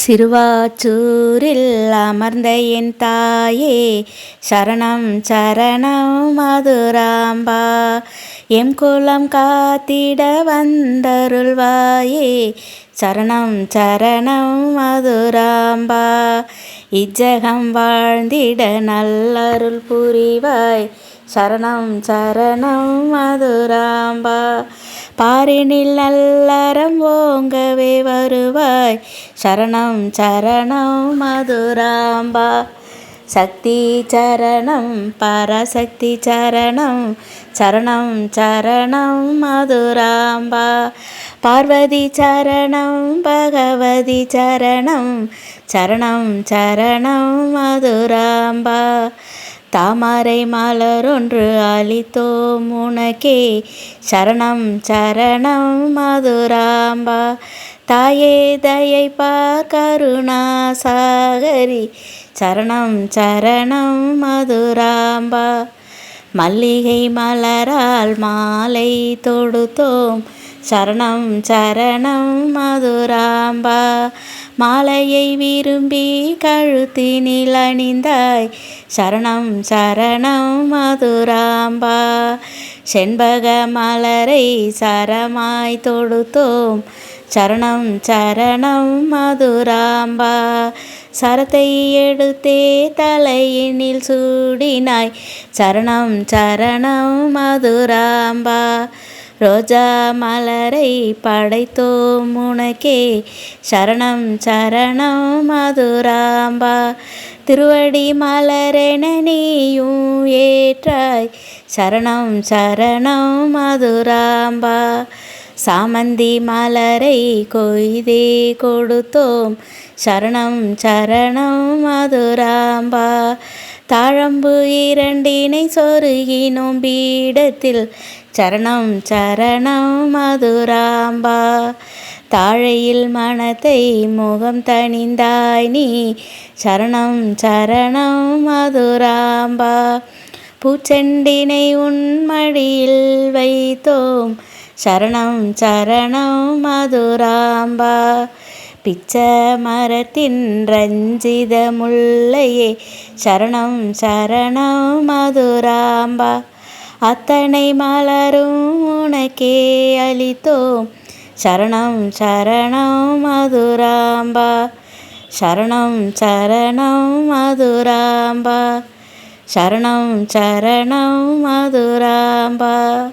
சிறுவாச்சூரில் அமர்ந்த என் தாயே சரணம் சரணம் மதுராம்பா. எம் குலம் காத்திட வந்தருள்வாயே சரணம் சரணம் மதுராம்பா. இஜகம் வாழ்ந்திட நல்லருள் புரிவாய் சரணம் சரணம் மதுராம்பா. பாரினில் நல்லறம் ஓங்கவே வருவாய். சரணம் சரணம் மதுராம்பா. சக்தி சரணம் பரசக்தி சரணம். சரணம் சரணம் மதுராம்பா. பார்வதி சரணம் பகவதி சரணம். சரணம் சரணம் மதுராம்பா. தாமரை மலரொன்று அளித்தோம் உனக்கே. சரணம் சரணம் மதுராம்பா. தாயே தயை கருணா சாகரி சரணம் சரணம் மதுராம்பா. மல்லிகை மலரால் மாலை தொடுத்தோம். சரணம் சரணம் மதுராம்பா. மாலையை விரும்பி கழுத்தினில் அணிந்தாய். சரணம் சரணம் மதுராம்பா. செண்பக மலரை சரமாய் தொடுத்தோம். சரணம் சரணம் மதுராம்பா. சரத்தை எடுத்தே தலையினில் சூடினாய். சரணம் சரணம் மதுராம்பா. ரோஜா மலரை படைத்தோம் உனக்கே. சரணம் சரணம் மதுராம்பா. திருவடி மலரென நீயும் ஏற்றாய். சரணம் சரணம் மதுராம்பா. சாமந்தி மலரை கொய்தே கொடுத்தோம். சரணம் சரணம் மதுராம்பா. தாழம்பு இரண்டினை சொருகினோம் பீடத்தில் சரணம் சரணம் மதுராம்பா. தாழையில் மனத்தை முகம் தணிந்தாய் நீ. சரணம் சரணம் மதுராம்பா. பூச்செண்டினை உன்மடியில் வைத்தோம். சரணம் சரணம் மதுராம்பா. பிச்ச மரத்தின் ரஞ்சித முல்லையே சரணம் சரணம் மதுராம்பா. அத்தனை மலரும் உனக்கே அளித்தோம். சரணம் சரணம் மதுராம்பா. சரணம் சரணம் மதுராம்பா. சரணம் சரணம் மதுராம்பா.